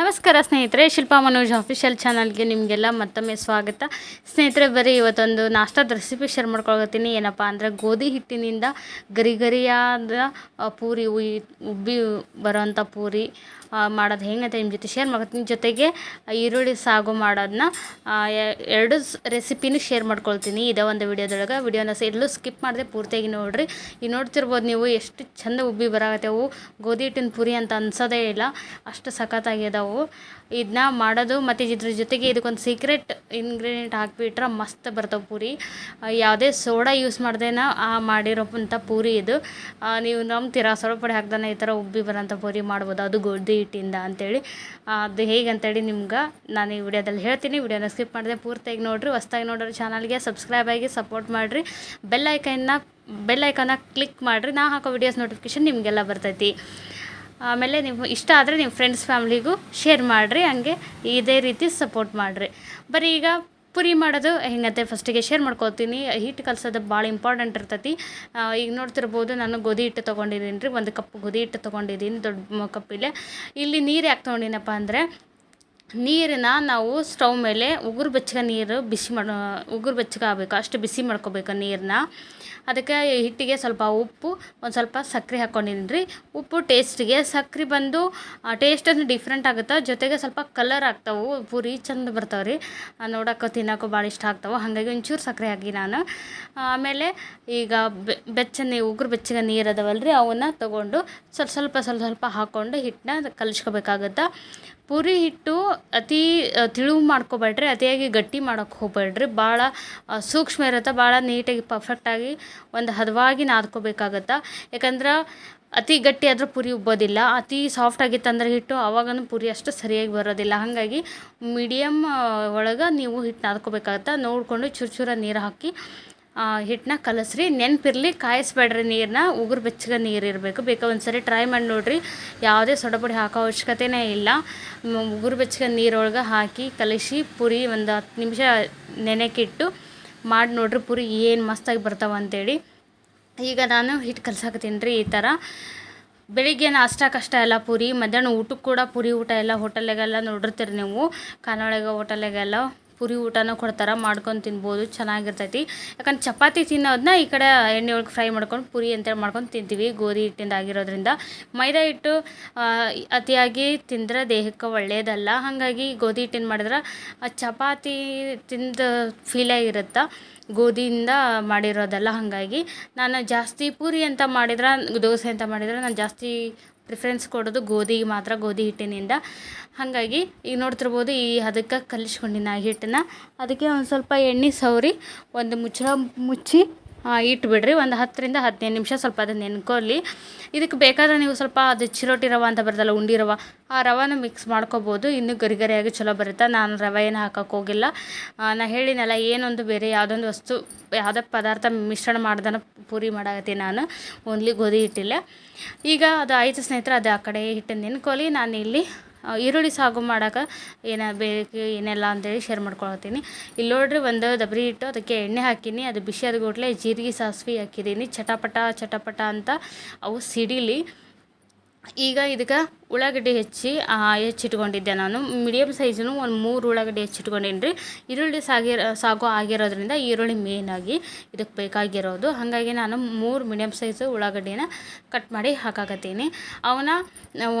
ನಮಸ್ಕಾರ ಸ್ನೇಹಿತರೆ, ಶಿಲ್ಪಾ ಮನೋಜ್ ಅಫಿಷಿಯಲ್ ಚಾನಲ್ಗೆ ನಿಮಗೆಲ್ಲ ಮತ್ತೊಮ್ಮೆ ಸ್ವಾಗತ. ಸ್ನೇಹಿತರೆ, ಬರೀ ಇವತ್ತೊಂದು ನಾಷ್ಟಾದ ರೆಸಿಪಿ ಶೇರ್ ಮಾಡ್ಕೊಳ್ತೀನಿ ಏನಪ್ಪ ಅಂದರೆ ಗೋಧಿ ಹಿಟ್ಟಿನಿಂದ ಗರಿಗರಿಯಾದ ಪೂರಿ ಉಯ್ ಉಬ್ಬಿ ಬರೋಂಥ ಪೂರಿ ಮಾಡೋದು ಹೆಂಗಂತ ನಿಮ್ಮ ಜೊತೆ ಶೇರ್ ಮಾಡ್ಕೊತೀನಿ. ಜೊತೆಗೆ ಈರುಳ್ಳಿ ಸಾಗು ಮಾಡೋದನ್ನ ಎರಡು ರೆಸಿಪಿನೂ ಶೇರ್ ಮಾಡ್ಕೊಳ್ತೀನಿ ಇದೇ ಒಂದು ವಿಡಿಯೋದೊಳಗೆ. ವಿಡಿಯೋನ ಎಲ್ಲೂ ಸ್ಕಿಪ್ ಮಾಡಿದೆ ಪೂರ್ತಿಯಾಗಿ ನೋಡಿರಿ. ಈಗ ನೋಡ್ತಿರ್ಬೋದು ನೀವು ಎಷ್ಟು ಚಂದ ಉಬ್ಬಿ ಬರಾಕತ್ತೇವು. ಗೋಧಿ ಹಿಟ್ಟಿನ ಪುರಿ ಅಂತ ಅನ್ಸೋದೇ ಇಲ್ಲ. ಅಷ್ಟು ಸಖತ್ತಾಗ್ಯದವು. ಇದನ್ನ ಮಾಡೋದು ಮತ್ತು ಇದ್ರ ಜೊತೆಗೆ ಇದಕ್ಕೊಂದು ಸೀಕ್ರೆಟ್ ಇಂಗ್ರೀಡಿಯೆಂಟ್ ಹಾಕಿಬಿಟ್ರೆ ಮಸ್ತ್ ಬರ್ತಾವೆ ಪೂರಿ. ಯಾವುದೇ ಸೋಡಾ ಯೂಸ್ ಮಾಡ್ದೇನ ಆ ಮಾಡಿರೋಂಥ ಪೂರಿ ಇದು. ನೀವು ನಂಬ್ತೀರಾ? ಸ್ವಲ್ಪ ಪುಡಿ ಹಾಕ್ದಾನೆ ಈ ಥರ ಉಬ್ಬಿ ಬರೋಂಥ ಪೂರಿ ಮಾಡ್ಬೋದು. ಅದು ಗೋಧಿ ಹಿಟ್ಟಿಂದ ಅಂತೇಳಿ. ಆ, ಅದು ಹೇಗೆ ಅಂತೇಳಿ ನಿಮ್ಗೆ ನಾನು ಈ ವಿಡಿಯೋದಲ್ಲಿ ಹೇಳ್ತೀನಿ. ವಿಡಿಯೋನ ಸ್ಕಿಪ್ ಮಾಡಿದೆ ಪೂರ್ತಿಯಾಗಿ ನೋಡಿರಿ. ಹೊಸ್ದಾಗಿ ನೋಡೋರು ಚಾನಲ್ಗೆ ಸಬ್ಸ್ಕ್ರೈಬ್ ಆಗಿ ಸಪೋರ್ಟ್ ಮಾಡಿರಿ. ಬೆಲ್ ಐಕನ್ನ ಬೆಲ್ ಐಕನ್ನ ಕ್ಲಿಕ್ ಮಾಡಿರಿ. ನಾ ಹಾಕೋ ವಿಡಿಯೋಸ್ ನೋಟಿಫಿಕೇಶನ್ ನಿಮಗೆಲ್ಲ ಬರ್ತೈತಿ. ಆಮೇಲೆ ನೀವು ಇಷ್ಟ ಆದರೆ ನಿಮ್ಮ ಫ್ರೆಂಡ್ಸ್ ಫ್ಯಾಮ್ಲಿಗೂ ಶೇರ್ ಮಾಡಿರಿ, ಹಂಗೆ ಇದೇ ರೀತಿ ಸಪೋರ್ಟ್ ಮಾಡಿರಿ. ಬರೀ ಈಗ ಪುರಿ ಮಾಡೋದು ಹೆಂಗತ್ತೆ ಫಸ್ಟಿಗೆ ಶೇರ್ ಮಾಡ್ಕೊತೀನಿ ಹಿಟ್ಟು ಕಲ್ಸೋದು ಭಾಳ ಇಂಪಾರ್ಟೆಂಟ್ ಇರ್ತೈತಿ. ಈಗ ನೋಡ್ತಿರ್ಬೋದು ನಾನು ಗೋಧಿ ಹಿಟ್ಟು ತೊಗೊಂಡಿದ್ದೀನಿ ರೀ. ಒಂದು ಕಪ್ ಗೋಧಿ ಹಿಟ್ಟು ತೊಗೊಂಡಿದ್ದೀನಿ ದೊಡ್ಡ ಕಪ್ಪಿಲೆ. ಇಲ್ಲಿ ನೀರು ಯಾಕೆ ತೊಗೊಂಡಿನಪ್ಪ ಅಂದರೆ ನೀರನ್ನ ನಾವು ಸ್ಟವ್ ಮೇಲೆ ಉಗುರು ಬೆಚ್ಚಗೆ ನೀರು ಬಿಸಿ ಮಾಡೋ, ಉಗುರು ಬೆಚ್ಚಗೆ ಆಗಬೇಕು, ಅಷ್ಟು ಬಿಸಿ ಮಾಡ್ಕೋಬೇಕು ನೀರನ್ನ ಅದಕ್ಕೆ ಹಿಟ್ಟಿಗೆ ಸ್ವಲ್ಪ ಉಪ್ಪು, ಒಂದು ಸ್ವಲ್ಪ ಸಕ್ಕರೆ ಹಾಕ್ಕೊಂಡಿದ್ದೀನಿ ರೀ ಉಪ್ಪು ಟೇಸ್ಟಿಗೆ ಸಕ್ಕರೆ ಬಂದು ಟೇಸ್ಟನ್ನು ಡಿಫ್ರೆಂಟ್ ಆಗುತ್ತೆ, ಜೊತೆಗೆ ಸ್ವಲ್ಪ ಕಲರ್ ಆಗ್ತಾವೆ, ಪೂರಿ ಚಂದ ಬರ್ತಾವೆ ರೀ ನೋಡೋಕೆ ತಿನ್ನೋಕ್ಕೂ ಭಾಳ ಇಷ್ಟ ಆಗ್ತಾವೆ, ಹಾಗಾಗಿ ಒಂಚೂರು ಸಕ್ಕರೆ ಹಾಕಿ ನಾನು. ಆಮೇಲೆ ಈಗ ಬೆಚ್ಚನೆ, ಉಗುರು ಬೆಚ್ಚಗೆ ನೀರು ಅದವಲ್ಲ ರೀ ಅವನ್ನ ತೊಗೊಂಡು ಸ್ವಲ್ಪ ಸ್ವಲ್ಪ ಸ್ವಲ್ಪ ಸ್ವಲ್ಪ ಹಾಕ್ಕೊಂಡು ಹಿಟ್ಟನ್ನ ಕಲಿಸ್ಕೋಬೇಕಾಗತ್ತೆ. ಪೂರಿ ಹಿಟ್ಟು ಅತಿ ತಿಳು ಮಾಡ್ಕೊಬೇಡ್ರಿ, ಅತಿಯಾಗಿ ಗಟ್ಟಿ ಮಾಡೋಕೆ ಹೋಗಬೇಡ್ರಿ. ಭಾಳ ಸೂಕ್ಷ್ಮ ಇರುತ್ತೆ ಭಾಳ ನೀಟಾಗಿ ಪರ್ಫೆಕ್ಟಾಗಿ ಒಂದು ಹದವಾಗಿ ನಾದ್ಕೋಬೇಕಾಗತ್ತೆ. ಯಾಕಂದ್ರೆ ಅತಿ ಗಟ್ಟಿ ಆದ್ರೆ ಪುರಿ ಉಬ್ಬೋದಿಲ್ಲ ಅತಿ ಸಾಫ್ಟ್ ಆಗಿತ್ತಂದ್ರೆ ಹಿಟ್ಟು ಅವಾಗನು ಪುರಿ ಅಷ್ಟು ಸರಿಯಾಗಿ ಬರೋದಿಲ್ಲ. ಹಾಗಾಗಿ ಮೀಡಿಯಮ್ ಒಳಗೆ ನೀವು ಹಿಟ್ಟು ನಾದ್ಕೋಬೇಕಾಗತ್ತೆ. ನೋಡಿಕೊಂಡು ಚೂರು ಚೂರ ನೀರು ಹಾಕಿ ಹಿಟ್ಟನ್ನ ಕಲಸ್ರಿ, ನೆನಪಿರಲಿ, ಕಾಯಿಸ್ಬೇಡ್ರಿ ನೀರನ್ನ ಉಗುರು ಬೆಚ್ಚಗೆ ನೀರು ಇರಬೇಕು. ಬೇಕಾ ಒಂದು ಸರಿ ಟ್ರೈ ಮಾಡಿ ನೋಡಿರಿ. ಯಾವುದೇ ಸೊಡಪುಡಿ ಹಾಕೋ ಅವಶ್ಯಕತೆನೇ ಇಲ್ಲ. ಉಗುರು ಬೆಚ್ಚಗೆ ನೀರೊಳಗೆ ಹಾಕಿ ಕಲಸಿ, ಪುರಿ ಒಂದು ಹತ್ತು ನಿಮಿಷ ನೆನೆಕಿಟ್ಟು ಮಾಡಿ ನೋಡ್ರಿ ಪುರಿ ಏನು ಮಸ್ತಾಗಿ ಬರ್ತಾವೆ ಅಂತೇಳಿ. ಈಗ ನಾನು ಹಿಟ್ಟು ಕಲ್ಸಾಕತ್ತೀನಿ ರೀ ಈ ಥರ ಬೆಳಿಗ್ಗೆ ಕಷ್ಟ ಎಲ್ಲ ಪೂರಿ. ಮಧ್ಯಾಹ್ನ ಊಟಕ್ಕೆ ಕೂಡ ಪುರಿ ಊಟ ಎಲ್ಲ ಹೋಟೆಲಿಗೆಲ್ಲ ನೋಡಿರ್ತೀರಿ ನೀವು. ಖಾನಾವಳಿಗೆ ಹೋಟೆಲ್ಲೆಗೆಲ್ಲ ಪೂರಿ ಊಟನೂ ಕೊಡ್ತಾರೆ, ಮಾಡ್ಕೊಂಡು ತಿನ್ಬೋದು, ಚೆನ್ನಾಗಿರ್ತೈತಿ. ಯಾಕಂದ್ರೆ ಚಪಾತಿ ತಿನ್ನೋದನ್ನ ಈ ಕಡೆ ಎಣ್ಣೆ ಒಳಗೆ ಫ್ರೈ ಮಾಡ್ಕೊಂಡು ಪುರಿ ಅಂತೇಳಿ ಮಾಡ್ಕೊಂಡು ತಿಂತೀವಿ, ಗೋಧಿ ಹಿಟ್ಟಿಂದ ಆಗಿರೋದ್ರಿಂದ. ಮೈದಾ ಹಿಟ್ಟು ಅತಿಯಾಗಿ ತಿಂದ್ರೆ ದೇಹಕ್ಕೆ ಒಳ್ಳೆಯದಲ್ಲ ಹಾಗಾಗಿ ಗೋಧಿ ಹಿಟ್ಟಿನ ಮಾಡಿದ್ರೆ ಚಪಾತಿ ತಿಂದ ಫೀಲೇ ಇರುತ್ತೆ? ಗೋಧಿಯಿಂದ ಮಾಡಿರೋದಲ್ಲ. ಹಾಗಾಗಿ ನಾನು ಜಾಸ್ತಿ ಪೂರಿ ಅಂತ ಮಾಡಿದ್ರೆ, ದೋಸೆ ಅಂತ ಮಾಡಿದ್ರೆ ನಾನು ಜಾಸ್ತಿ ಪ್ರಿಫರೆನ್ಸ್ ಕೊಡೋದು ಗೋಧಿಗೆ ಮಾತ್ರ, ಗೋಧಿ ಹಿಟ್ಟಿನಿಂದ. ಹಾಗಾಗಿ ಈಗ ನೋಡ್ತಿರ್ಬೋದು ಈ ಅದಕ್ಕೆ ಕಲಿಸ್ಕೊಂಡಿನ ಹಿಟ್ಟನ್ನ. ಅದಕ್ಕೆ ಒಂದು ಸ್ವಲ್ಪ ಎಣ್ಣೆ ಸವರಿ, ಒಂದು ಮುಚ್ಚಳ ಮುಚ್ಚಿ ಇಟ್ಬಿಡ್ರಿ. ಒಂದು ಹತ್ತರಿಂದ ಹದಿನೈದು ನಿಮಿಷ ಸ್ವಲ್ಪ ಅದು ನೆನ್ಕೊಳ್ಳಿ ಇದಕ್ಕೆ ಬೇಕಾದ್ರೆ ನೀವು ಸ್ವಲ್ಪ ಅದು ಚಿರೋಟಿ ರವೆ ಅಂತ ಬರ್ತಲ್ಲ ಉಂಡಿ ರವೆ, ಆ ರವಾನ ಮಿಕ್ಸ್ ಮಾಡ್ಕೋಬೋದು. ಇನ್ನೂ ಗರಿ ಗರಿಯಾಗಿ ಚಲೋ ಬರುತ್ತೆ. ನಾನು ರವೆ ಏನು ಹಾಕೋಕೆ ಹೋಗಿಲ್ಲ. ನಾನು ಹೇಳಿನಲ್ಲ, ಏನೊಂದು ಬೇರೆ ಯಾವುದೊಂದು ವಸ್ತು, ಯಾವುದೇ ಪದಾರ್ಥ ಮಿಶ್ರಣ ಮಾಡ್ದನ ಪೂರಿ ಮಾಡಾಕತ್ತೀನಿ ನಾನು. ಓನ್ಲಿ ಗೋಧಿ ಹಿಟ್ಟಿಲ್ಲ. ಈಗ ಅದು ಆಯಿತು ಸ್ನೇಹಿತರೆ, ಅದು ಆ ಕಡೆ ಹಿಟ್ಟನ್ನು ನೆನ್ಕೊಳ್ಳಿ ನಾನು ಇಲ್ಲಿ ಈರುಳ್ಳಿ ಸಾಗು ಮಾಡೋಕೆ ಏನ ಬೇಕು, ಏನೆಲ್ಲ ಅಂತೇಳಿ ಶೇರ್ ಮಾಡ್ಕೊಳತ್ತೀನಿ ಇಲ್ಲಿ ನೋಡ್ರಿ ಒಂದು ದಬ್ರಿ ಇಟ್ಟು ಅದಕ್ಕೆ ಎಣ್ಣೆ ಹಾಕೀನಿ, ಅದು ಬಿಸಿ ಆದ ಕೂಡಲೇ ಜೀರಿಗೆ ಸಾಸಿವೆ ಹಾಕಿದ್ದೀನಿ ಚಟಪಟ ಚಟಪಟ ಅಂತ ಅವು ಸಿಡಿಲಿ ಈಗ ಇದಕ್ಕೆ ಉಳ್ಳಾಗಡ್ಡಿ ಹೆಚ್ಚಿ ಹೆಚ್ಚಿಟ್ಕೊಂಡಿದ್ದೆ ನಾನು. ಮೀಡಿಯಮ್ ಸೈಜನ್ನು ಒಂದು ಮೂರು ಉಳ್ಳಾಗಡ್ಡಿ ಹೆಚ್ಚಿಟ್ಕೊಂಡೇನಿ ರೀ. ಈರುಳ್ಳಿ ಸಾಗಿರೋ, ಸಾಗು ಆಗಿರೋದ್ರಿಂದ ಈರುಳ್ಳಿ ಮೇಯ್ನಾಗಿ ಇದಕ್ಕೆ ಬೇಕಾಗಿರೋದು. ಹಾಗಾಗಿ ನಾನು ಮೂರು ಮೀಡಿಯಮ್ ಸೈಜು ಉಳ್ಳಾಗಡ್ಡಿನ ಕಟ್ ಮಾಡಿ ಹಾಕಾಕತ್ತೀನಿ. ಅವನ್ನ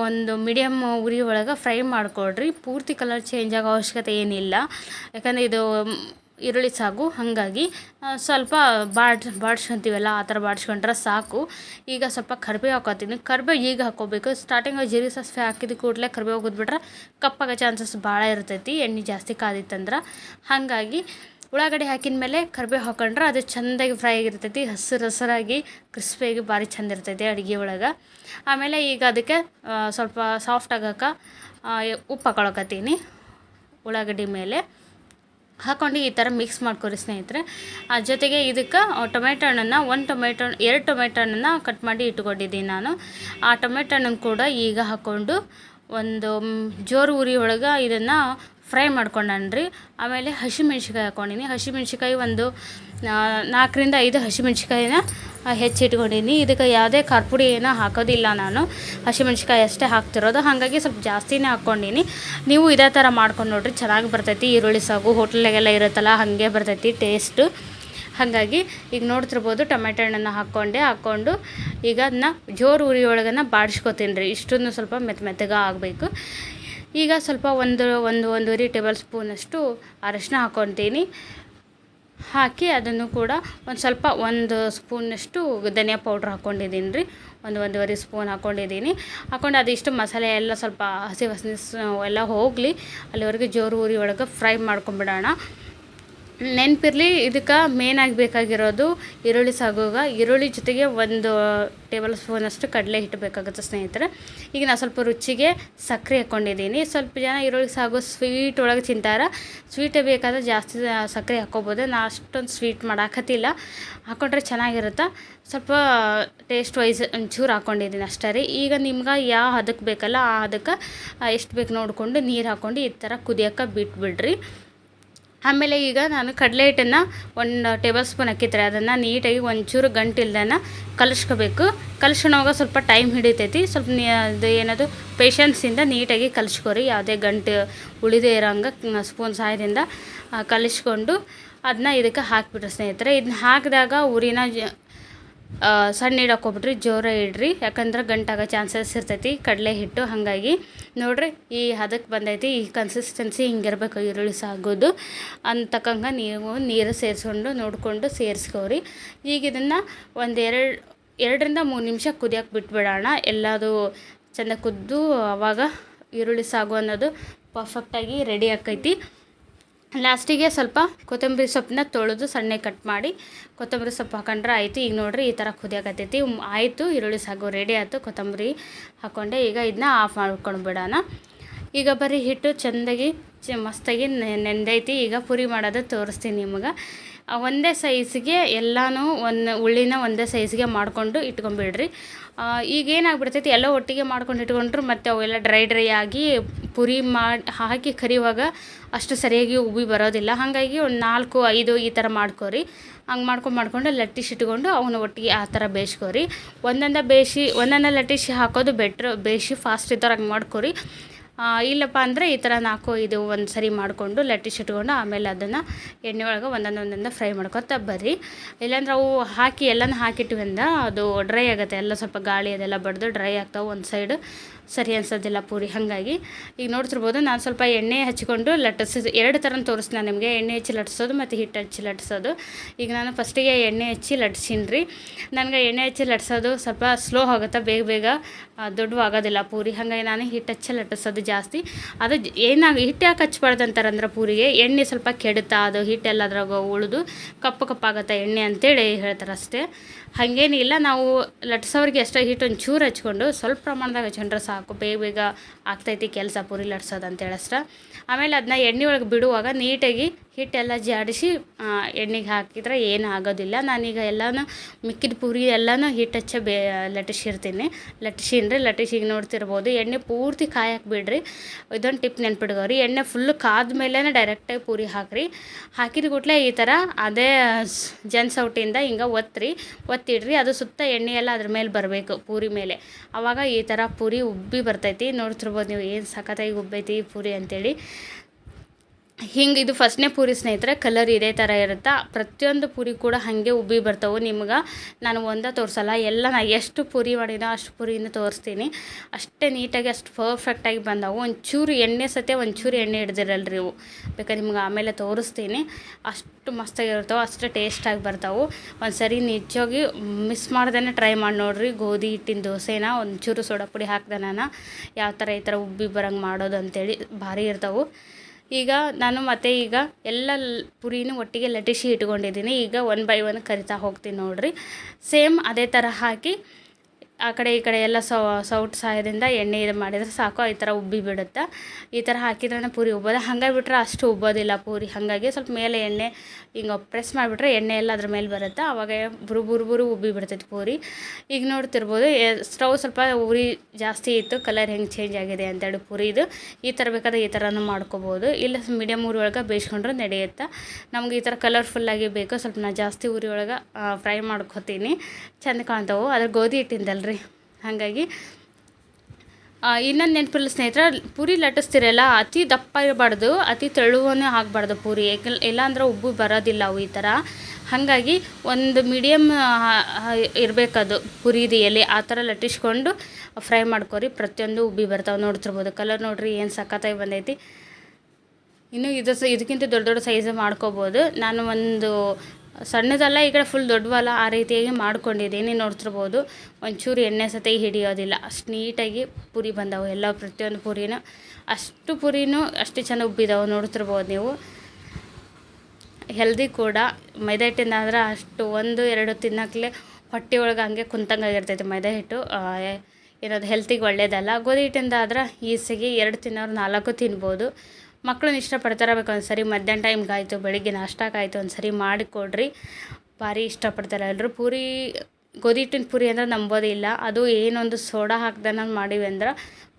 ಒಂದು ಮೀಡಿಯಮ್ ಉರಿ ಒಳಗೆ ಫ್ರೈ ಮಾಡಿಕೊಡ್ರಿ ಪೂರ್ತಿ ಕಲರ್ ಚೇಂಜ್ ಆಗೋ ಅವಶ್ಯಕತೆ ಏನಿಲ್ಲ. ಯಾಕಂದರೆ ಇದು ಈರುಳ್ಳಿ ಸಾಗು, ಹಾಗಾಗಿ ಸ್ವಲ್ಪ ಬಾಡ್ ಬಾಡ್ಸ್ಕೊಂತೀವಲ್ಲ ಆ ಥರ ಬಾಡ್ಸ್ಕೊಂಡ್ರೆ ಸಾಕು. ಈಗ ಸ್ವಲ್ಪ ಕರಿಬೇವು ಹಾಕೋತೀನಿ. ಕರಿಬೇವು ಈಗ ಹಾಕೋಬೇಕು ಸ್ಟಾರ್ಟಿಂಗ್ ಜೀರಿಗೆ ಸಾಸಿವೆ ಹಾಕಿದ ಕೂಡಲೇ ಕರಿಬೇವು ಹೋಗಿದ್ಬಿಟ್ರೆ ಕಪ್ಪಾಗೋ ಚಾನ್ಸಸ್ ಭಾಳ ಇರ್ತೈತಿ. ಎಣ್ಣೆ ಜಾಸ್ತಿ ಕಾದಿತ್ತಂದ್ರೆ. ಹಾಗಾಗಿ, ಉಳ್ಳಾಗಡ್ಡಿ ಹಾಕಿದ ಮೇಲೆ ಕರಿಬೇವು ಹಾಕೊಂಡ್ರೆ ಅದು ಚೆಂದಾಗಿ ಫ್ರೈ ಆಗಿರ್ತೈತಿ. ಹಸಿರು ಹಸಿರಾಗಿ, ಕ್ರಿಸ್ಪಿಯಾಗಿ ಭಾರಿ ಚಂದ ಇರ್ತೈತಿ ಅಡುಗೆ ಒಳಗೆ. ಆಮೇಲೆ ಈಗ ಅದಕ್ಕೆ ಸ್ವಲ್ಪ ಸಾಫ್ಟ್ ಆಗಕ್ಕೆ ಉಪ್ಪು ಹಾಕೊಳಕತ್ತೀನಿ. ಉಳ್ಳಾಗಡ್ಡಿ ಮೇಲೆ. ಹಾಕೊಂಡು ಈ ಥರ ಮಿಕ್ಸ್ ಮಾಡ್ಕೊರಿ ಸ್ನೇಹಿತರೆ. ಆ, ಜೊತೆಗೆ ಇದಕ್ಕೆ ಟೊಮೆಟೊ ಹಣ್ಣನ್ನು ಒಂದು ಟೊಮೆಟೊ, ಎರಡು ಟೊಮೆಟೊ ಹಣ್ಣನ್ನು ಕಟ್ ಮಾಡಿ ಇಟ್ಕೊಂಡಿದ್ದೀನಿ ನಾನು. ಆ ಟೊಮೆಟೊ ಹಣ್ಣನ್ನು ಕೂಡ ಈಗ ಹಾಕ್ಕೊಂಡು ಒಂದು ಜೋರು ಉರಿ ಒಳಗೆ ಇದನ್ನು ಫ್ರೈ ಮಾಡ್ಕೊಂಡನ್ರಿ. ಆಮೇಲೆ ಹಸಿಮೆಣ್ಸಿಕಾಯಿ ಹಾಕ್ಕೊಂಡಿನಿ ಹಸಿಮೆಣ್ಸಿಕಾಯಿ ಒಂದು ನಾಲ್ಕರಿಂದ ಐದು ಹಸಿಮೆಣ್ಸಿಕಾಯಿನ ಹೆಚ್ಚಿಟ್ಕೊಂಡಿನಿ ಇದಕ್ಕೆ ಯಾವುದೇ ಖಾರ ಪುಡಿ ಏನೋ ಹಾಕೋದಿಲ್ಲ ನಾನು. ಹಸಿಮೆಣ್ಸಿಕಾಯಿ ಅಷ್ಟೇ ಹಾಕ್ತಿರೋದು. ಹಾಗಾಗಿ ಸ್ವಲ್ಪ ಜಾಸ್ತಿನೇ ಹಾಕ್ಕೊಂಡಿನಿ. ನೀವು ಇದೇ ಥರ ಮಾಡ್ಕೊಂಡು ನೋಡ್ರಿ, ಚೆನ್ನಾಗಿ ಬರ್ತೈತಿ. ಈರುಳ್ಳಿ, ಸಾಗು ಹೋಟ್ಲಾಗೆಲ್ಲ ಇರುತ್ತಲ್ಲ, ಹಾಗೆ ಬರ್ತೈತಿ ಟೇಸ್ಟು ಹಾಗಾಗಿ ಈಗ ನೋಡ್ತಿರ್ಬೋದು, ಟೊಮೆಟೊ ಹಣ್ಣನ್ನು ಹಾಕ್ಕೊಂಡೆ. ಹಾಕ್ಕೊಂಡು ಈಗ ಅದನ್ನ ಜೋರು ಉರಿ ಒಳಗನ್ನ ಬಾಡಿಸ್ಕೊತೀನಿ ರೀ. ಇಷ್ಟನ್ನು ಸ್ವಲ್ಪ ಮೆತ್ತ ಮೆತ್ತಗೆ ಆಗಬೇಕು. ಈಗ ಸ್ವಲ್ಪ ಒಂದು ಒಂದು, ಒಂದೂವರೆ ಟೇಬಲ್ ಸ್ಪೂನಷ್ಟು ಅರಶಿನ ಹಾಕ್ಕೊತೀನಿ. ಹಾಕಿ ಅದನ್ನು ಕೂಡ ಒಂದು ಸ್ವಲ್ಪ ಒಂದು ಸ್ಪೂನಷ್ಟು ಧನಿಯಾ ಪೌಡ್ರ್ ಹಾಕ್ಕೊಂಡಿದ್ದೀನಿ ರೀ. ಒಂದು ಒಂದೂವರೆ ಸ್ಪೂನ್ ಹಾಕ್ಕೊಂಡಿದ್ದೀನಿ ಹಾಕ್ಕೊಂಡು ಅದಿಷ್ಟು ಮಸಾಲೆ ಎಲ್ಲ ಸ್ವಲ್ಪ ಹಸಿ ವಾಸನೆ ಎಲ್ಲ ಹೋಗಲಿ. ಅಲ್ಲಿವರೆಗೆ ಜೋರು ಉರಿ ಒಳಗೆ ಫ್ರೈ ಮಾಡ್ಕೊಂಬಿಡೋಣ. ನೆನಪಿರಲಿ, ಇದಕ್ಕೆ ಮೇನಾಗಿ ಬೇಕಾಗಿರೋದು ಈರುಳ್ಳಿ ಸಾಗುವಾಗ. ಈರುಳ್ಳಿ ಜೊತೆಗೆ ಒಂದು ಟೇಬಲ್ ಸ್ಪೂನಷ್ಟು ಕಡಲೆ ಹಿಟ್ಟು ಬೇಕಾಗುತ್ತೆ ಸ್ನೇಹಿತರೆ. ಈಗ ನಾನು ಸ್ವಲ್ಪ ರುಚಿಗೆ ಸಕ್ಕರೆ ಹಾಕ್ಕೊಂಡಿದ್ದೀನಿ ಸ್ವಲ್ಪ ಜನ ಈರುಳ್ಳಿ ಸಾಗು ಸ್ವೀಟ್ ಒಳಗೆ ತಿಂತಾರೆ. ಸ್ವೀಟ್ ಬೇಕಾದ್ರೆ ಜಾಸ್ತಿ ಸಕ್ಕರೆ ಹಾಕ್ಕೋಬೋದು ನಾನು ಅಷ್ಟೊಂದು ಸ್ವೀಟ್ ಮಾಡಾಕತ್ತಿಲ್ಲ. ಹಾಕ್ಕೊಂಡ್ರೆ ಚೆನ್ನಾಗಿರುತ್ತೆ? ಸ್ವಲ್ಪ ಟೇಸ್ಟ್ ವೈಸ್ ಒಂಚೂರು ಹಾಕ್ಕೊಂಡಿದ್ದೀನಿ ಅಷ್ಟೇ ರೀ. ಈಗ ನಿಮ್ಗೆ ಯಾವ ಹದಕ್ಕೆ ಬೇಕಲ್ಲ ಆ ಹದಕ್ಕೆ ಎಷ್ಟು ಬೇಕು ನೋಡಿಕೊಂಡು ನೀರು ಹಾಕ್ಕೊಂಡು ಈ ಥರ ಕುದಿಯೋಕೆ ಬಿಟ್ಬಿಡ್ರಿ. ಆಮೇಲೆ ಈಗ ನಾನು ಕಡಲೆ ಹಿಟ್ಟನ್ನು ಒಂದು ಟೇಬಲ್ ಸ್ಪೂನ್ ಹಾಕಿದ್ರೆ ಅದನ್ನು ನೀಟಾಗಿ ಒಂಚೂರು ಗಂಟಿಲ್ದನ ಕಲಿಸ್ಕೋಬೇಕು. ಕಲಿಸ್ಕೊಳೋವಾಗ ಸ್ವಲ್ಪ ಟೈಮ್ ಹಿಡಿತೈತಿ. ಸ್ವಲ್ಪ ಅದು ಏನದು ಪೇಷನ್ಸಿಂದ ನೀಟಾಗಿ ಕಲಿಸ್ಕೊರಿ. ಯಾವುದೇ ಗಂಟು ಉಳಿದೇ ಇರೋಂಗೆ ಸ್ಪೂನ್ ಸಹಾಯದಿಂದ ಕಲಿಸ್ಕೊಂಡು ಅದನ್ನ ಇದಕ್ಕೆ ಹಾಕಿಬಿಟ್ರೆ ಸ್ನೇಹಿತರೆ. ಇದನ್ನ ಹಾಕಿದಾಗ ಉರಿನ ಜ ಸಣ್ಣ ಹೋಗ್ಬಿಟ್ರಿ, ಜೋರ ಇಡ್ರಿ. ಯಾಕಂದ್ರೆ ಗಂಟಾಗೋ ಚಾನ್ಸಸ್ ಇರ್ತೈತಿ, ಕಡಲೆ ಹಿಟ್ಟು, ಹಾಗಾಗಿ. ನೋಡ್ರಿ, ಈ ಹದಕ್ಕೆ ಬಂದೈತಿ, ಈ ಕನ್ಸಿಸ್ಟೆನ್ಸಿ ಹಿಂಗಿರ್ಬೇಕು ಈರುಳ್ಳಿ ಸಾಗೋದು. ಅಂತಕ್ಕಂಗೆ ನೀವು ನೀರು ಸೇರಿಸ್ಕೊಂಡು, ನೋಡಿಕೊಂಡು ಸೇರಿಸ್ಕೋರಿ. ಈಗ ಇದನ್ನು ಒಂದೆರಡು ಎರಡರಿಂದ ಮೂರು ನಿಮಿಷ ಕುದಿಯೋಕೆ ಬಿಟ್ಬಿಡೋಣ. ಎಲ್ಲದು ಚೆಂದ ಕುದ್ದು ಆವಾಗ ಈರುಳ್ಳಿ ಸಾಗು ಅನ್ನೋದು ಪರ್ಫೆಕ್ಟಾಗಿ ರೆಡಿ ಆಕೈತಿ. ಲಾಸ್ಟಿಗೆ ಸ್ವಲ್ಪ ಕೊತ್ತಂಬರಿ ಸೊಪ್ಪನ್ನ ತೊಳೆದು ಸಣ್ಣ ಕಟ್ ಮಾಡಿ ಕೊತ್ತಂಬರಿ ಸೊಪ್ಪು ಹಾಕೊಂಡ್ರೆ ಆಯಿತು. ಈಗ ನೋಡ್ರಿ ಈ ಥರ ಕುದಿಯಾಕತ್ತೈತಿ. ಆಯಿತು, ಈರುಳ್ಳಿ ಸಾಗು ರೆಡಿ ಆಯಿತು. ಕೊತ್ತಂಬರಿ ಹಾಕ್ಕೊಂಡೆ ಈಗ ಇದನ್ನ ಆಫ್ ಮಾಡ್ಕೊಂಡು ಬಿಡೋಣ. ಈಗ ಬರೀ ಹಿಟ್ಟು ಚೆಂದಾಗಿ ಮಸ್ತಾಗಿ ನೆಂದೈತಿ. ಈಗ ಪುರಿ ಮಾಡೋದು ತೋರಿಸ್ತೀನಿ ನಿಮಗೆ. ಒಂದೇ ಸೈಜ್ಗೆ ಎಲ್ಲನೂ ಒಂದು ಉಳ್ಳಿನ ಒಂದೇ ಸೈಜ್ಗೆ ಮಾಡಿಕೊಂಡು ಇಟ್ಕೊಂಬಿಡ್ರಿ. ಈಗ ಏನಾಗ್ಬಿಡ್ತೈತಿ, ಎಲ್ಲ ಒಟ್ಟಿಗೆ ಮಾಡ್ಕೊಂಡು ಇಟ್ಕೊಂಡ್ರು ಮತ್ತು ಅವೆಲ್ಲ ಡ್ರೈ ಡ್ರೈ ಆಗಿ ಪುರಿ ಮಾಡಿ ಹಾಕಿ ಕರಿಯುವಾಗ ಅಷ್ಟು ಸರಿಯಾಗಿ ಉಬ್ಬಿ ಬರೋದಿಲ್ಲ. ಹಾಗಾಗಿ ಒಂದು ನಾಲ್ಕು, ಐದು ಈ ಥರ ಮಾಡ್ಕೊರಿ. ಹಂಗೆ ಮಾಡ್ಕೊಂಡು ಮಾಡ್ಕೊಂಡು ಲಟ್ಟಿಸಿ ಇಟ್ಕೊಂಡು ಅವನ್ನ ಒಟ್ಟಿಗೆ ಆ ಥರ ಬೇಯಿಸ್ಕೊರಿ. ಒಂದೊಂದೇ ಬೇಯಿಸಿ, ಒಂದೊಂದೇ ಲಟ್ಟಿಸಿ ಹಾಕೋದು ಬೆಟ್ರ್, ಬೇಯಿಸಿ ಫಾಸ್ಟ್ ಇದ್ದವ್ರು ಹಂಗೆ ಮಾಡ್ಕೊರಿ. ಇಲ್ಲಪ್ಪ ಅಂದರೆ ಈ ಥರ ನಾಲ್ಕು ಇದು ಒಂದು ಸರಿ ಮಾಡಿಕೊಂಡು ಲಟ್ಟಿಸಿ ಇಟ್ಕೊಂಡು ಆಮೇಲೆ ಅದನ್ನು ಎಣ್ಣೆ ಒಳಗೆ ಒಂದೊಂದು ಒಂದೊಂದು ಫ್ರೈ ಮಾಡ್ಕೊತಾ ಬರ್ರಿ. ಇಲ್ಲಾಂದ್ರೆ ಅವು ಹಾಕಿ ಎಲ್ಲನೂ ಹಾಕಿಟ್ವಿ ಅಂದ ಅದು ಡ್ರೈ ಆಗುತ್ತೆ. ಎಲ್ಲ ಸ್ವಲ್ಪ ಗಾಳಿ ಅದೆಲ್ಲ ಬಡ್ದು ಡ್ರೈ ಆಗ್ತಾವೆ ಒಂದು ಸೈಡ್ ಸರಿ ಅನ್ಸೋದಿಲ್ಲ ಪೂರಿ, ಹಾಗಾಗಿ. ಈಗ ನೋಡ್ತಿರ್ಬೋದು, ನಾನು ಸ್ವಲ್ಪ ಎಣ್ಣೆ ಹಚ್ಕೊಂಡು ಲಟ್ಟಿಸಿದ ಎರಡು ಥರ ತೋರಿಸ್ತೀನಿ ನಿಮಗೆ. ಎಣ್ಣೆ ಹಚ್ಚಿ ಲಟ್ಟಿಸೋದು ಮತ್ತು ಹಿಟ್ಟು ಹಚ್ಚಿ ಲಟ್ಟಿಸೋದು. ಈಗ ನಾನು ಫಸ್ಟಿಗೆ ಎಣ್ಣೆ ಹಚ್ಚಿ ಲಟ್ಸೀನಿ ರೀ ನನಗೆ ಎಣ್ಣೆ ಹಚ್ಚಿ ಲಟ್ಸೋದು ಸ್ವಲ್ಪ ಸ್ಲೋ ಆಗುತ್ತೆ, ಬೇಗ ಬೇಗ. ದೊಡ್ಡ ಆಗೋದಿಲ್ಲ ಪೂರಿ. ಹಾಗಾಗಿ ನಾನು ಹಿಟ್ಟು ಹಚ್ಚಿ ಲಟ್ಟಿಸೋದು ಜಾಸ್ತಿ. ಅದು ಏನಾಗ, ಹಿಟ್ಟು ಯಾಕೆ ಹಚ್ಬಾರ್ದು ಅಂತಾರಂದ್ರೆ ಪೂರಿಗೆ, ಎಣ್ಣೆ ಸ್ವಲ್ಪ ಕೆಡುತ್ತಾ, ಅದು ಹಿಟ್ಟೆಲ್ಲ ಅದ್ರಾಗ ಉಳಿದು ಕಪ್ಪು ಕಪ್ಪಾಗತ್ತೆ ಎಣ್ಣೆ ಅಂತೇಳಿ ಹೇಳ್ತಾರೆ ಅಷ್ಟೇ. ಹಾಗೇನಿಲ್ಲ, ನಾವು ಲಟ್ಸೋರಿಗೆ ಎಷ್ಟೋ ಹಿಟ್ಟು ಒಂಚೂರು ಚೂರು ಹಚ್ಕೊಂಡು, ಸ್ವಲ್ಪ ಪ್ರಮಾಣದಾಗ ಹಚ್ಕೊಂಡ್ರೆ ಸಾಕು ಬೇಗ ಬೇಗ ಆಗ್ತೈತಿ ಕೆಲಸ ಪುರಿ ಲಟ್ಸೋದು ಅಂತ ಆಮೇಲೆ ಅದನ್ನ ಎಣ್ಣೆ ಒಳಗೆ ಬಿಡುವಾಗ ನೀಟಾಗಿ ಹಿಟ್ಟೆಲ್ಲ ಜಾಡಿಸಿ ಎಣ್ಣೆಗೆ ಹಾಕಿದ್ರೆ ಏನು ಆಗೋದಿಲ್ಲ. ನಾನೀಗ ಎಲ್ಲನೂ ಮಿಕ್ಕಿದ ಪೂರಿ ಎಲ್ಲನೂ ಹಿಟ್ಟು ಹಚ್ಚ ಬೇ, ಲಟ್ಟಿಸಿರ್ತೀನಿ. ಲಟ್ಟಿಸಿನ್ರಿ ಲಟ್ಟಿಸಿ ಈಗ ನೋಡ್ತಿರ್ಬೋದು. ಎಣ್ಣೆ ಪೂರ್ತಿ ಕಾಯಕ್ಕೆ ಬಿಡ್ರಿ. ಇದೊಂದು ಟಿಪ್ ನೆನ್ಪಿಡ್ಗೋರಿ ಎಣ್ಣೆ ಫುಲ್ ಕಾದ ಮೇಲೇ ಡೈರೆಕ್ಟಾಗಿ ಪೂರಿ ಹಾಕಿರಿ. ಹಾಕಿದ ಕೂಡಲೇ ಈ ಥರ ಅದೇ ಜನ್ಸೌಟಿಂದ ಹಿಂಗೆ ಒತ್ತಿರಿ ಒತ್ತಿಡ್ರಿ, ಅದು ಸುತ್ತ ಎಣ್ಣೆ ಎಲ್ಲ ಅದ್ರ ಮೇಲೆ ಬರಬೇಕು ಪೂರಿ ಮೇಲೆ. ಆವಾಗ ಈ ಥರ ಪೂರಿ ಉಬ್ಬಿ ಬರ್ತೈತಿ. ನೋಡ್ತಿರ್ಬೋದು ನೀವು ಏನು ಸಖತ್ತಾಗಿ ಉಬ್ಬೈತಿ ಪೂರಿ ಅಂತೇಳಿ. ಹಿಂಗೆ ಇದು ಫಸ್ಟ್ನೇ ಪೂರಿ ಸ್ನೇಹಿತರೆ ಕಲರ್ ಇದೇ ಥರ ಇರುತ್ತೆ? ಪ್ರತಿಯೊಂದು ಪೂರಿ ಕೂಡ ಹಾಗೆ ಉಬ್ಬಿ ಬರ್ತವೆ ನಿಮ್ಗೆ. ನಾನು ಒಂದೇ ತೋರಿಸಲ್ಲ, ಎಲ್ಲ ನಾ ಎಷ್ಟು ಪೂರಿ ಮಾಡಿದ ಅಷ್ಟು ಪೂರಿಯಿಂದ ತೋರಿಸ್ತೀನಿ. ಅಷ್ಟೇ ನೀಟಾಗಿ ಅಷ್ಟು ಪರ್ಫೆಕ್ಟಾಗಿ ಬಂದವು. ಒಂಚೂರು ಎಣ್ಣೆ ಸತೆ ಒಂಚೂರು ಎಣ್ಣೆ ಹಿಡ್ದಿರಲ್ರಿ ಇವು. ಬೇಕಾದ್ರೆ ನಿಮ್ಗೆ ಆಮೇಲೆ ತೋರಿಸ್ತೀನಿ. ಅಷ್ಟು ಮಸ್ತಾಗಿರ್ತಾವೆ ಅಷ್ಟು ಟೇಸ್ಟಾಗಿ ಬರ್ತಾವೆ. ಒಂದು ಸರಿ ನಿಜವಾಗಿ ಮಿಸ್ ಮಾಡ್ದೇ ಟ್ರೈ ಮಾಡಿ ನೋಡ್ರಿ. ಗೋಧಿ ಹಿಟ್ಟಿನ ದೋಸೆನ, ಒಂಚೂರು ಸೋಡಾ ಪುಡಿ ಹಾಕ್ದೆ ನಾನು. ಯಾವ ಥರ ಈ ಥರ ಉಬ್ಬಿ ಬರಂಗೆ ಮಾಡೋದು ಅಂತೇಳಿ ಭಾರಿ ಇರ್ತಾವೆ. ಈಗ ನಾನು ಮತ್ತೆ ಈಗ ಎಲ್ಲ ಪುರಿನೂ ಒಟ್ಟಿಗೆ ಲಟ್ಟಿಸಿ ಇಟ್ಕೊಂಡಿದ್ದೀನಿ. ಈಗ ಒನ್ ಬೈ ಒನ್ ಕರಿತಾ ಹೋಗ್ತೀನಿ ನೋಡಿರಿ. ಸೇಮ್ ಅದೇ ಥರ ಹಾಕಿ ಆ ಕಡೆ ಈ ಕಡೆ ಎಲ್ಲ ಸೌಟ್ ಸಹಾಯದಿಂದ ಎಣ್ಣೆ ಇದು ಮಾಡಿದರೆ ಸಾಕು ಈ ಥರ ಉಬ್ಬಿ ಬಿಡುತ್ತೆ. ಈ ಥರ ಹಾಕಿದ್ರೆ ಪೂರಿ ಉಬ್ಬೋದು. ಹಂಗೆ ಬಿಟ್ಟರೆ ಅಷ್ಟು ಉಬ್ಬೋದಿಲ್ಲ ಪೂರಿ. ಹಾಗಾಗಿ ಸ್ವಲ್ಪ ಮೇಲೆ ಎಣ್ಣೆ ಹಿಂಗೆ ಪ್ರೆಸ್ ಮಾಡಿಬಿಟ್ರೆ ಎಣ್ಣೆ ಎಲ್ಲ ಅದ್ರ ಮೇಲೆ ಬರುತ್ತೆ. ಅವಾಗ ಬುರು ಬುರು ಬುರು ಉಬ್ಬಿ ಬಿಡ್ತೈತೆ ಪೂರಿ. ಈಗ ನೋಡ್ತಿರ್ಬೋದು ಸ್ಟವ್ ಸ್ವಲ್ಪ ಉರಿ ಜಾಸ್ತಿ ಇತ್ತು, ಕಲರ್ ಹೆಂಗೆ ಚೇಂಜ್ ಆಗಿದೆ ಅಂತೇಳಿ ಪೂರಿದು ಈ ಥರ ಬೇಕಾದ್ರೆ ಈ ಥರನೂ ಮಾಡ್ಕೋಬೋದು. ಇಲ್ಲ ಮೀಡಿಯಮ್ ಉರಿ ಒಳಗೆ ಬೇಯಿಸ್ಕೊಂಡ್ರೆ ನಡೆಯುತ್ತೆ. ನಮ್ಗೆ ಈ ಥರ ಕಲರ್ಫುಲ್ಲಾಗಿ ಬೇಕು. ಸ್ವಲ್ಪ ನಾನು ಜಾಸ್ತಿ ಉರಿ ಒಳಗೆ ಫ್ರೈ ಮಾಡ್ಕೋತೀನಿ. ಚೆಂದ ಕಾಣ್ತಾವೆ. ಅದ್ರ ಗೋಧಿ ಹಿಟ್ಟಿಂದಲ್ರಿ? ಹಾಗಾಗಿ ಇನ್ನೊಂದು ನೆನಪಿಲ್ಲ ಸ್ನೇಹಿತರೆ, ಪೂರಿ ಲಟ್ಟಿಸ್ತಿರಲ್ಲ, ಅತಿ ದಪ್ಪ ಇರಬಾರ್ದು, ಅತಿ ತೆಳುವನ್ನೇ ಆಗಬಾರ್ದು ಪೂರಿ. ಯಾಕೆ ಇಲ್ಲಾಂದ್ರೆ ಉಬ್ಬು ಬರೋದಿಲ್ಲ ಅವು ಈ ಥರ. ಹಾಗಾಗಿ, ಒಂದು ಮೀಡಿಯಮ್ ಇರಬೇಕದು ಪುರಿದು ಎಲೆ ಆ ಥರ ಲಟ್ಟಿಸ್ಕೊಂಡು ಫ್ರೈ ಮಾಡ್ಕೊರಿ. ಪ್ರತಿಯೊಂದು ಉಬ್ಬಿ ಬರ್ತಾವೆ. ನೋಡ್ತಿರ್ಬೋದು. ಕಲರ್ ನೋಡ್ರಿ, ಏನು ಸಖತ್ತಾಗಿ ಬಂದೈತಿ. ಇನ್ನು ಇದು ಇದಕ್ಕಿಂತ ದೊಡ್ಡ ದೊಡ್ಡ ಸೈಜ್ ಮಾಡ್ಕೋಬೋದು. ನಾನು ಒಂದು ಸಣ್ಣದಲ್ಲ, ಈ ಕಡೆ ಫುಲ್ ದೊಡ್ಡವಲ್ಲ, ಆ ರೀತಿಯಾಗಿ ಮಾಡ್ಕೊಂಡಿದ್ದೀನಿ. ನೋಡ್ತಿರ್ಬೋದು, ಒಂಚೂರು ಎಣ್ಣೆ ಸತಿ ಹಿಡಿಯೋದಿಲ್ಲ. ಅಷ್ಟು ನೀಟಾಗಿ ಪುರಿ ಬಂದವು, ಎಲ್ಲ ಪ್ರತಿಯೊಂದು ಪೂರಿನೂ. ಅಷ್ಟು ಪುರಿನೂ ಅಷ್ಟು ಚೆನ್ನಾಗಿ ಉಬ್ಬಿದಾವೆ, ನೋಡ್ತಿರ್ಬೋದು ನೀವು. ಹೆಲ್ದಿ ಕೂಡ. ಮೈದಾ ಹಿಟ್ಟಿಂದ ಆದ್ರೆ ಅಷ್ಟು ಒಂದು, ಎರಡು ತಿನ್ನಕ್ಲೆ ಹೊಟ್ಟೆ ಒಳಗೆ ಹಂಗೆ ಕುಂತಂಗಾಗಿರ್ತೈತೆ ಮೈದಾ ಹಿಟ್ಟು. ಏನದು ಹೆಲ್ತಿಗೆ ಒಳ್ಳೇದಲ್ಲ. ಗೋಧಿ ಹಿಟ್ಟಿಂದ ಆದ್ರೆ ಈಸಿಗೆ ಎರಡು ತಿನ್ನೋರು ನಾಲ್ಕು ತಿನ್ಬೋದು. ಮಕ್ಕಳನ್ನ ಇಷ್ಟಪಡ್ತಾರೆ ಬೇಕು ಸರಿ ಮಧ್ಯಾಹ್ನ ಟೈಮ್ಗೆ ಆಯಿತು, ಬೆಳಿಗ್ಗೆ ನಾಷ್ಟಕ್ಕಾಯ್ತು ಒಂದು ಸರಿ ಮಾಡಿಕೊಡ್ರಿ ಭಾರಿ ಇಷ್ಟಪಡ್ತಾರೆ ಎಲ್ಲರೂ ಪೂರಿ ಗೋಧಿ ಹಿಟ್ಟಿನ ಪೂರಿ ಅಂದ್ರೆ ನಂಬೋದಿಲ್ಲ ಅದು ಏನೊಂದು ಸೋಡಾ ಹಾಕ್ದನ ಮಾಡೀವಿ ಅಂದ್ರೆ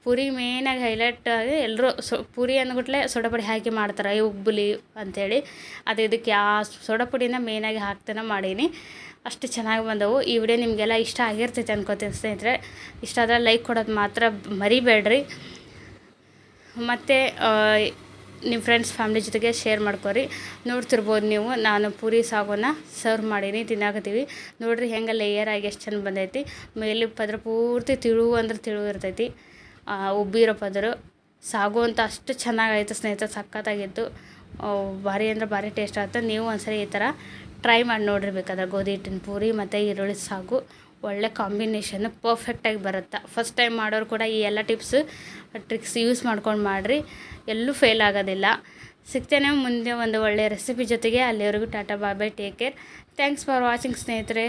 ಪೂರಿ ಮೇನಾಗಿ ಹೈಲೈಟ್ ಆಗಿ ಎಲ್ಲರೂ ಸೊ, ಪೂರಿ ಅಂದ್ಬಿಟ್ಲೆ ಸೋಡಾ ಪುಡಿ ಹಾಕಿ ಮಾಡ್ತಾರೆ. ಈ ಉಬ್ಬುಲಿ ಅಂಥೇಳಿ ಅದು ಇದಕ್ಕೆ ಯಾ ಸೋಡಾ ಪುಡಿನ ಮೇನಾಗಿ ಹಾಕ್ತಾನೆ ಮಾಡೀನಿ. ಅಷ್ಟು ಚೆನ್ನಾಗಿ ಬಂದವು. ಈ ವಿಡಿಯೋ ನಿಮಗೆಲ್ಲ ಇಷ್ಟ ಆಗಿರ್ತೈತೆ ಅನ್ಕೋತೀನಿ ಸ್ನೇಹಿತರೆ. ಇಷ್ಟ ಆದರೆ ಲೈಕ್ ಕೊಡೋದು ಮಾತ್ರ ಮರಿಬೇಡ್ರಿ. ಮತ್ತು ನಿಮ್ಮ ಫ್ರೆಂಡ್ಸ್ ಫ್ಯಾಮ್ಲಿ ಜೊತೆಗೆ ಶೇರ್ ಮಾಡ್ಕೊರಿ. ನೋಡ್ತಿರ್ಬೋದು ನೀವು, ನಾನು ಪೂರಿ ಸಾಗೋನ ಸರ್ವ್ ಮಾಡೀನಿ, ತಿನ್ನಾಕತ್ತೀವಿ. ನೋಡ್ರಿ ಹೆಂಗೆ ಲೇಯರ್ ಆಗಿ ಎಷ್ಟು ಚೆಂದ ಬಂದೈತಿ. ಮೇಲೆ ಪದ್ರ ಪೂರ್ತಿ ತಿಳು ಅಂದ್ರೆ ತಿಳು ಇರ್ತೈತಿ. ಉಬ್ಬಿರೋ ಪದರು ಸಾಗು ಅಂತ ಅಷ್ಟು ಚೆನ್ನಾಗಾಯಿತು ಸ್ನೇಹಿತರೆ, ಸಖತ್ತಾಗಿತ್ತು. ಭಾರಿ ಅಂದ್ರೆ ಭಾರಿ ಟೇಸ್ಟ್ ಆಗುತ್ತೆ. ನೀವು ಒಂದ್ಸರಿ ಈ ಥರ ಟ್ರೈ ಮಾಡಿ ನೋಡಿರಿ ಬೇಕಾದ್ರೆ ಗೋಧಿ ಹಿಟ್ಟಿನ ಪೂರಿ ಮತ್ತು ಈರುಳ್ಳಿ ಸಾಗು. ಒಳ್ಳೆ ಕಾಂಬಿನೇಷನ್ ಪರ್ಫೆಕ್ಟಾಗಿ ಬರುತ್ತೆ. ಫಸ್ಟ್ ಟೈಮ್ ಮಾಡೋರು ಕೂಡ ಈ ಎಲ್ಲ ಟಿಪ್ಸ್ ಟ್ರಿಕ್ಸ್ ಯೂಸ್ ಮಾಡ್ಕೊಂಡು ಮಾಡಿರಿ. ಎಲ್ಲೂ ಫೇಲ್ ಆಗೋದಿಲ್ಲ. ಸಿಗ್ತೇನೆ ಮುಂದೆ ಒಂದು ಒಳ್ಳೆಯ ರೆಸಿಪಿ ಜೊತೆಗೆ. ಅಲ್ಲಿವರೆಗೂ tata ಬಾಬೆ take care thanks for watching ಸ್ನೇಹಿತರೆ.